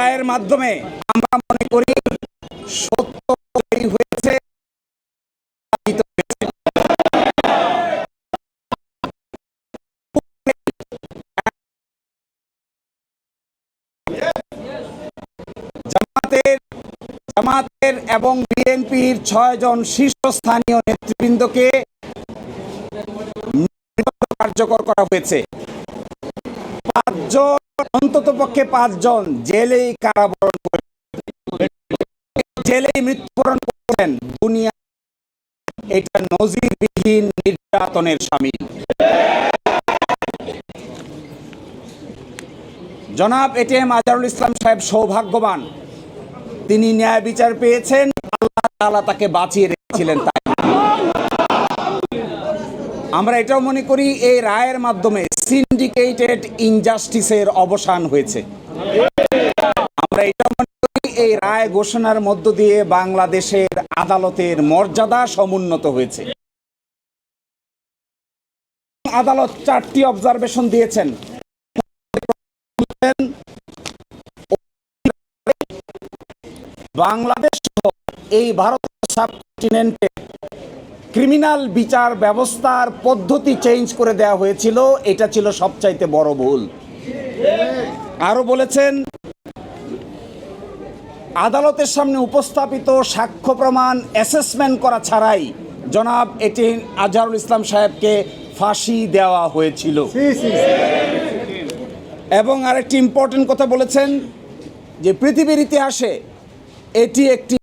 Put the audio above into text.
রায়ের মাধ্যমে আমরা মনে করি সত্য হয়েছে। জামাতের জামাতের এবং বিএনপির ছয়জন শীর্ষস্থানীয় নেতৃবৃন্দকে কার্যকর করা হয়েছে পাঁচজন, অন্তত পক্ষে পাঁচজন জেলেই কারাবরণ করে জেলেই মৃত্যুবরণ করেছেন। দুনিয়া এটা নজিরবিহীন নির্যাতনের জনাব এটিএম আজহারুল ইসলাম সাহেব সৌভাগ্যবান। তিনি ন্যায় বিচার পেয়েছেন, আল্লাহ তাআলা তাকে বাঁচিয়ে রেখেছিলেন তাই। আমরা এটাও মনে করি, এই রায়ের মাধ্যমে সিন্ডিকেটেড ইনজাস্টিসের অবসান হয়েছে। আমরা এটা মনে করি, এই রায় ঘোষণার মধ্য দিয়ে বাংলাদেশের আদালতের মর্যাদা সমুন্নত হয়েছে। আদালত চারটি অবজারভেশন দিয়েছেন। বাংলাদেশ এই ভারত সাবকন্টিনেন্টে ক্রিমিনাল বিচার ব্যবস্থার পদ্ধতি চেঞ্জ করে দেওয়া হয়েছিল এটা ছিল সবচাইতে বড় ভুল। আরও বলেছেন আদালতের সামনে উপস্থাপিত সাক্ষ্য প্রমাণ অ্যাসেসমেন্ট করা ছাড়াই জনাব এটি আজহারুল ইসলাম সাহেবকে ফাঁসি দেওয়া হয়েছিল। এবং আরেকটি ইম্পর্টেন্ট কথা বলেছেন যে পৃথিবীর ইতিহাসে এটি একটি